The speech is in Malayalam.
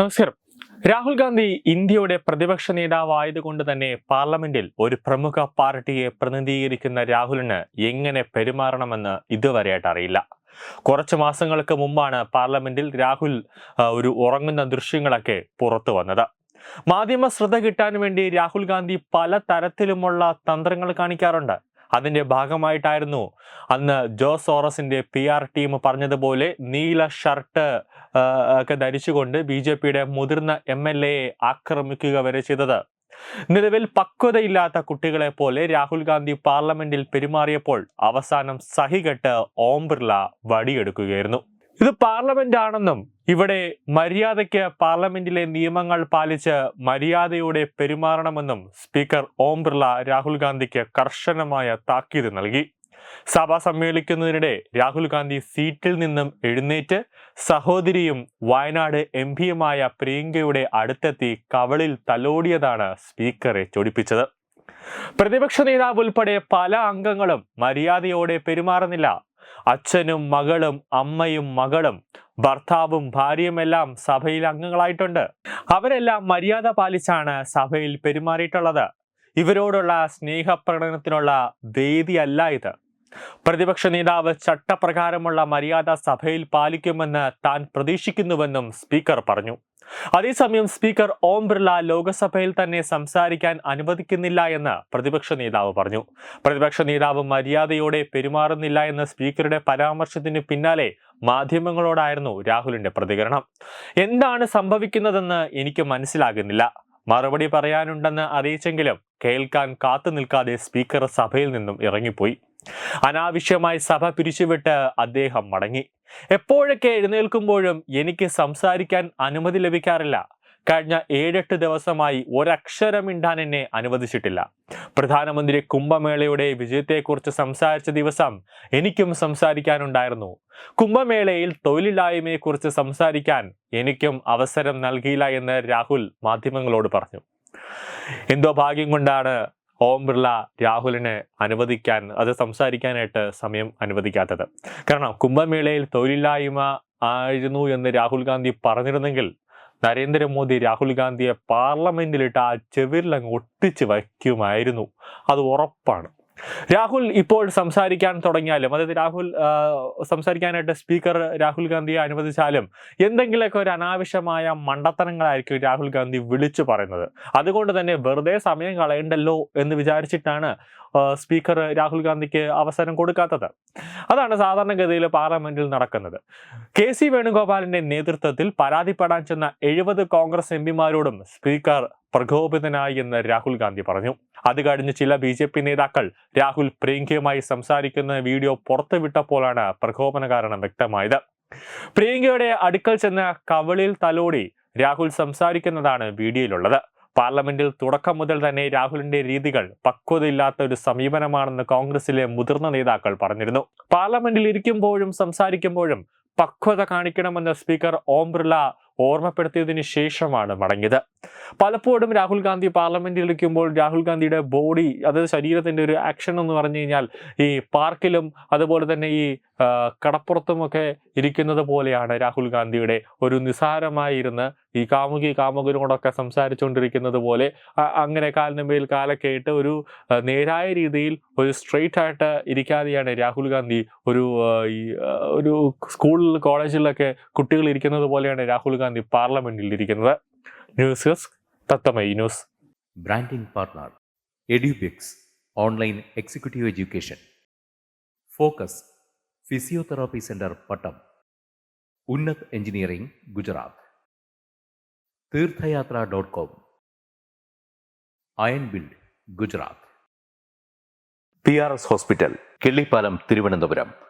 നമസ്കാരം. രാഹുൽ ഗാന്ധി ഇന്ത്യയുടെ പ്രതിപക്ഷ നേതാവായതുകൊണ്ട് തന്നെ പാർലമെന്റിൽ ഒരു പ്രമുഖ പാർട്ടിയെ പ്രതിനിധീകരിക്കുന്ന രാഹുലിന് എങ്ങനെ പെരുമാറണമെന്ന് ഇതുവരെയായിട്ട് അറിയില്ല. കുറച്ച് മാസങ്ങൾക്ക് മുമ്പാണ് പാർലമെന്റിൽ രാഹുൽ ഒരു ഉറങ്ങുന്ന ദൃശ്യങ്ങളൊക്കെ പുറത്തു വന്നത്. മാധ്യമ ശ്രദ്ധ കിട്ടാൻ വേണ്ടി രാഹുൽ ഗാന്ധി പല തരത്തിലുമുള്ള തന്ത്രങ്ങൾ കാണിക്കാറുണ്ട്. അതിന്റെ ഭാഗമായിട്ടായിരുന്നു അന്ന് ജോ സോറസിന്റെ പി ആർ ടീം പറഞ്ഞതുപോലെ നീല ഷർട്ട് ഒക്കെ ധരിച്ചുകൊണ്ട് ബി ജെ പിയുടെ മുതിർന്ന എം എൽ എയെ ആക്രമിക്കുക വരെ ചെയ്തത്. നിലവിൽ പക്വതയില്ലാത്ത കുട്ടികളെ പോലെ രാഹുൽ ഗാന്ധി പാർലമെന്റിൽ പെരുമാറിയപ്പോൾ അവസാനം സഹികെട്ട് ഓം ബിർള വടിയെടുക്കുകയായിരുന്നു. ഇത് പാർലമെന്റ് ആണെന്നും ഇവിടെ മര്യാദയ്ക്ക് പാർലമെന്റിലെ നിയമങ്ങൾ പാലിച്ച് മര്യാദയോടെ പെരുമാറണമെന്നും സ്പീക്കർ ഓം ബിർള രാഹുൽ ഗാന്ധിക്ക് കർശനമായ താക്കീത് നൽകി. സഭ സമ്മേളിക്കുന്നതിനിടെ രാഹുൽ ഗാന്ധി സീറ്റിൽ നിന്നും എഴുന്നേറ്റ് സഹോദരിയും വയനാട് എം പിയുമായ പ്രിയങ്കയുടെ അടുത്തെത്തി കവളിൽ തലോടിയതാണ് സ്പീക്കറെ ചൊടിപ്പിച്ചത്. പ്രതിപക്ഷ നേതാവ് ഉൾപ്പെടെ പല അംഗങ്ങളും മര്യാദയോടെ പെരുമാറുന്നില്ല. അച്ഛനും മകളും അമ്മയും മകളും ഭർത്താവും ഭാര്യയുമെല്ലാം സഭയിൽ അംഗങ്ങളായിട്ടുണ്ട്. അവരെല്ലാം മര്യാദ പാലിച്ചാണ് സഭയിൽ പെരുമാറിയിട്ടുള്ളത്. ഇവരോടുള്ള സ്നേഹപ്രകടനത്തിനുള്ള വേദിയല്ല ഇത്. പ്രതിപക്ഷ നേതാവ് ചട്ടപ്രകാരമുള്ള മര്യാദ സഭയിൽ പാലിക്കുമെന്ന് താൻ പ്രതീക്ഷിക്കുന്നുവെന്നും സ്പീക്കർ പറഞ്ഞു. അതേസമയം സ്പീക്കർ ഓം ബിർള ലോക്സഭയിൽ തന്നെ സംസാരിക്കാൻ അനുവദിക്കുന്നില്ല എന്ന് പ്രതിപക്ഷ നേതാവ് പറഞ്ഞു. പ്രതിപക്ഷ നേതാവ് മര്യാദയോടെ പെരുമാറുന്നില്ല എന്ന സ്പീക്കറുടെ പരാമർശത്തിന് പിന്നാലെ മാധ്യമങ്ങളോടായിരുന്നു രാഹുലിന്റെ പ്രതികരണം. എന്താണ് സംഭവിക്കുന്നതെന്ന് എനിക്ക് മനസ്സിലാകുന്നില്ല. മറുപടി പറയാനുണ്ടെന്ന് അറിയിച്ചെങ്കിലും കേൾക്കാൻ കാത്തു നിൽക്കാതെ സ്പീക്കർ സഭയിൽ നിന്നും ഇറങ്ങിപ്പോയി. അനാവശ്യമായി സഭ പിരിച്ചുവിട്ട് അദ്ദേഹം മടങ്ങി. എപ്പോഴൊക്കെ എഴുന്നേൽക്കുമ്പോഴും എനിക്ക് സംസാരിക്കാൻ അനുമതി ലഭിക്കാറില്ല. കഴിഞ്ഞ ഏഴെട്ട് ദിവസമായി ഒരക്ഷരം മിണ്ടാൻ എന്നെ അനുവദിച്ചിട്ടില്ല. പ്രധാനമന്ത്രി കുംഭമേളയുടെ വിജയത്തെക്കുറിച്ച് സംസാരിച്ച ദിവസം എനിക്കും സംസാരിക്കാനുണ്ടായിരുന്നു. കുംഭമേളയിൽ തൊഴിലില്ലായ്മയെക്കുറിച്ച് സംസാരിക്കാൻ എനിക്കും അവസരം നൽകിയില്ല എന്ന് രാഹുൽ മാധ്യമങ്ങളോട് പറഞ്ഞു. എന്തോ ഭാഗ്യം കൊണ്ടാണ് ഓം ബിർള രാഹുലിന് അനുവദിക്കാൻ അത് സംസാരിക്കാനായിട്ട് സമയം അനുവദിക്കാത്തത്. കാരണം കുംഭമേളയിൽ തൊഴിലില്ലായ്മ ആയിരുന്നു എന്ന് രാഹുൽ ഗാന്ധി പറഞ്ഞിരുന്നെങ്കിൽ നരേന്ദ്രമോദി രാഹുൽ ഗാന്ധിയെ പാർലമെന്റിലിട്ട് ആ ചെവിരിലങ്ങ് ഒട്ടിച്ച് വയ്ക്കുമായിരുന്നു. അത് ഉറപ്പാണ്. രാഹുൽ ഇപ്പോൾ സംസാരിക്കാൻ തുടങ്ങിയാലും അതായത് രാഹുൽ സംസാരിക്കാനായിട്ട് സ്പീക്കർ രാഹുൽ ഗാന്ധിയെ അനുവദിച്ചാലും എന്തെങ്കിലുമൊക്കെ ഒരു അനാവശ്യമായ മണ്ടത്തനങ്ങളായിരിക്കും രാഹുൽ ഗാന്ധി വിളിച്ചു പറയുന്നത്. അതുകൊണ്ട് തന്നെ വെറുതെ സമയം കളയണ്ടല്ലോ എന്ന് വിചാരിച്ചിട്ടാണ് സ്പീക്കർ രാഹുൽ ഗാന്ധിക്ക് അവസരം കൊടുക്കാത്തത്. അതാണ് സാധാരണഗതിയിൽ പാർലമെന്റിൽ നടക്കുന്നത്. കെ സി വേണുഗോപാലിന്റെ നേതൃത്വത്തിൽ പരാതിപ്പെടാൻ ചെന്ന എഴുപത് കോൺഗ്രസ് എം പിമാരോടും സ്പീക്കർ പ്രകോപിതനായി എന്ന് രാഹുൽ ഗാന്ധി പറഞ്ഞു. അത് കഴിഞ്ഞ് ചില ബി ജെ പി നേതാക്കൾ രാഹുൽ പ്രിയങ്കയുമായി സംസാരിക്കുന്ന വീഡിയോ പുറത്തുവിട്ടപ്പോഴാണ് പ്രകോപന കാരണം വ്യക്തമായത്. പ്രിയങ്കയുടെ അടുക്കൽ ചെന്ന കവളിൽ തലോടി രാഹുൽ സംസാരിക്കുന്നതാണ് വീഡിയോയിലുള്ളത്. പാർലമെന്റിൽ തുടക്കം മുതൽ തന്നെ രാഹുലിന്റെ രീതികൾ പക്വതയില്ലാത്ത ഒരു സമീപനമാണെന്ന് കോൺഗ്രസിലെ മുതിർന്ന നേതാക്കൾ പറഞ്ഞിരുന്നു. പാർലമെന്റിൽ ഇരിക്കുമ്പോഴും സംസാരിക്കുമ്പോഴും പക്വത കാണിക്കണമെന്ന് സ്പീക്കർ ഓം ബിർള ഓർമ്മപ്പെടുത്തിയതിനു ശേഷമാണ് മടങ്ങിയത്. പലപ്പോഴും രാഹുൽ ഗാന്ധി പാർലമെന്റിൽ ഇരിക്കുമ്പോൾ രാഹുൽ ഗാന്ധിയുടെ ബോഡി അതായത് ശരീരത്തിന്റെ ഒരു ആക്ഷൻ എന്ന് പറഞ്ഞു കഴിഞ്ഞാൽ ഈ പാർക്കിലും അതുപോലെ തന്നെ ഈ കടപ്പുറത്തുമൊക്കെ ഇരിക്കുന്നത് പോലെയാണ് രാഹുൽ ഗാന്ധിയുടെ ഒരു നിസാരമായിരുന്ന് ഈ കാമുകി കാമുകനോടൊക്കെ സംസാരിച്ചുകൊണ്ടിരിക്കുന്നത് പോലെ അങ്ങനെ കാലിന് മേൽ കാലൊക്കെ ഇട്ട് ഒരു നേരായ രീതിയിൽ ഒരു സ്ട്രെയിറ്റ് ആയിട്ട് ഇരിക്കാതെയാണ് രാഹുൽ ഗാന്ധി ഒരു ഈ ഒരു സ്കൂളിൽ കോളേജിലൊക്കെ കുട്ടികൾ ഇരിക്കുന്നത് പോലെയാണ് രാഹുൽ ഗാന്ധി പാർലമെന്റിൽ ഇരിക്കുന്നത് news desk തത്തമൈ news. Branding partner Edubix online executive education. Focus physiotherapy centre Pattom. Unnat engineering Gujarat. Theerthayathra dot com. Iron build Gujarat. P R S hospital Killipalam Thiruvananthapuram.